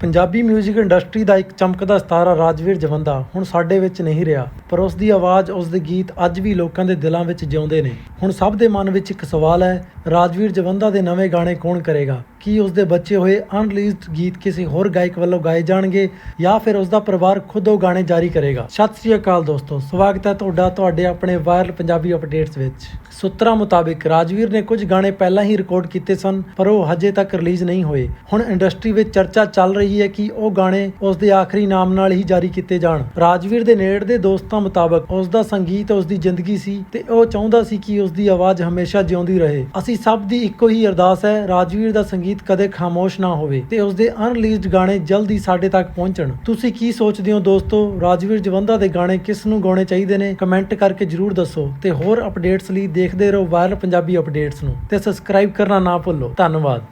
Punjabi 뮤직 industry ਦਾ ਇੱਕ ਚਮਕਦਾ ਸਿਤਾਰਾ ਰਾਜਵੀਰ ਜਵੰਦਾ ਹੁਣ ਸਾਡੇ ਵਿੱਚ ਨਹੀਂ ਰਿਹਾ, ਪਰ ਉਸ ਦੀ ਆਵਾਜ਼ ਉਸ ਦੇ ਗੀਤ ਅੱਜ ਵੀ ਲੋਕਾਂ ਦੇ ਦਿਲਾਂ ਵਿੱਚ ਜਿਉਂਦੇ ਨੇ। ਹੁਣ ਸਭ ਦੇ ਮਨ ਵਿੱਚ ਇੱਕ ਸਵਾਲ ਹੈ, ਰਾਜਵੀਰ ਜਵੰਦਾ ਦੇ ਨਵੇਂ ਗਾਣੇ ਕੌਣ ਕਰੇਗਾ? ਕਿ ਉਸ ਦੇ ਬਚੇ ਹੋਏ ਅਨਰਿਲੀਜ਼ਡ ਗੀਤ ਕਿਸੇ ਹੋਰ ਗਾਇਕ ਵੱਲੋਂ ਗਾਏ ਜਾਣਗੇ ਜਾਂ ਫਿਰ ਉਸ ਦਾ ਪਰਿਵਾਰ ਖੁਦ ਉਹ ਗਾਣੇ ਜਾਰੀ ਕਰੇਗਾ। ਸਤਿ ਸ੍ਰੀ ਅਕਾਲ ਦੋਸਤੋ, ਸਵਾਗਤ ਹੈ ਤੁਹਾਡਾ ਤੁਹਾਡੇ ਆਪਣੇ ਵਾਇਰਲ ਪੰਜਾਬੀ ਅਪਡੇਟਸ ਵਿੱਚ। ਸੂਤਰਾਂ ਮੁਤਾਬਿਕ ਰਾਜਵੀਰ ਨੇ ਕੁਝ ਗਾਣੇ ਪਹਿਲਾਂ ਹੀ ਰਿਕਾਰਡ ਕੀਤੇ ਸਨ, ਪਰ ਉਹ ਹਜੇ ਤੱਕ ਰਿਲੀਜ਼ ਨਹੀਂ ਹੋਏ। ਹੁਣ ਇੰਡਸਟਰੀ ਵਿੱਚ ਚਰਚਾ ਚੱਲ ਰਹੀ ਹੈ ਕਿ ਉਹ ਗਾਣੇ ਉਸ ਦੇ ਆਖਰੀ ਨਾਮ ਨਾਲ ਹੀ ਜਾਰੀ ਕੀਤੇ ਜਾਣ। ਰਾਜਵੀਰ ਦੇ ਨੇੜ ਦੇ ਦੋਸਤਾਂ ਮੁਤਾਬਕ ਉਸ ਦਾ ਸੰਗੀਤ ਉਸ ਦੀ ਜ਼ਿੰਦਗੀ ਸੀ ਤੇ ਉਹ ਚਾਹੁੰਦਾ ਸੀ ਕਿ ਉਸ ਦੀ ਆਵਾਜ਼ ਹਮੇਸ਼ਾ ਜਿਉਂਦੀ ਰਹੇ। ਅਸੀਂ ਸਭ ਦੀ ਇੱਕੋ ਹੀ ਅਰਦਾਸ ਹੈ, ਰਾਜਵੀਰ ਦਾ ਸੰਗੀਤ ਕਦੇ ਖਾਮੋਸ਼ ਨਾ ਹੋਵੇ ਤੇ ਉਸ ਦੇ ਅਨਰਿਲੀਜ਼ਡ ਗਾਣੇ ਜਲਦੀ ਸਾਡੇ ਤੱਕ ਪਹੁੰਚਣ। ਤੁਸੀਂ ਕੀ ਸੋਚਦੇ ਹੋ ਦੋਸਤੋ? ਰਾਜਵੀਰ ਜਵੰਦਾ ਦੇ ਗਾਣੇ ਕਿਸ ਨੂੰ ਗਾਉਣੇ ਚਾਹੀਦੇ ਨੇ? ਕਮੈਂਟ ਕਰਕੇ ਜਰੂਰ ਦੱਸੋ ਤੇ ਹੋਰ ਅਪਡੇਟਸ ਲਈ ਦੇਖਦੇ ਰਹੋ ਵਾਇਰਲ ਪੰਜਾਬੀ ਅਪਡੇਟਸ ਨੂੰ ਤੇ ਸਬਸਕ੍ਰਾਈਬ ਕਰਨਾ ਨਾ ਭੁੱਲੋ। ਧੰਨਵਾਦ।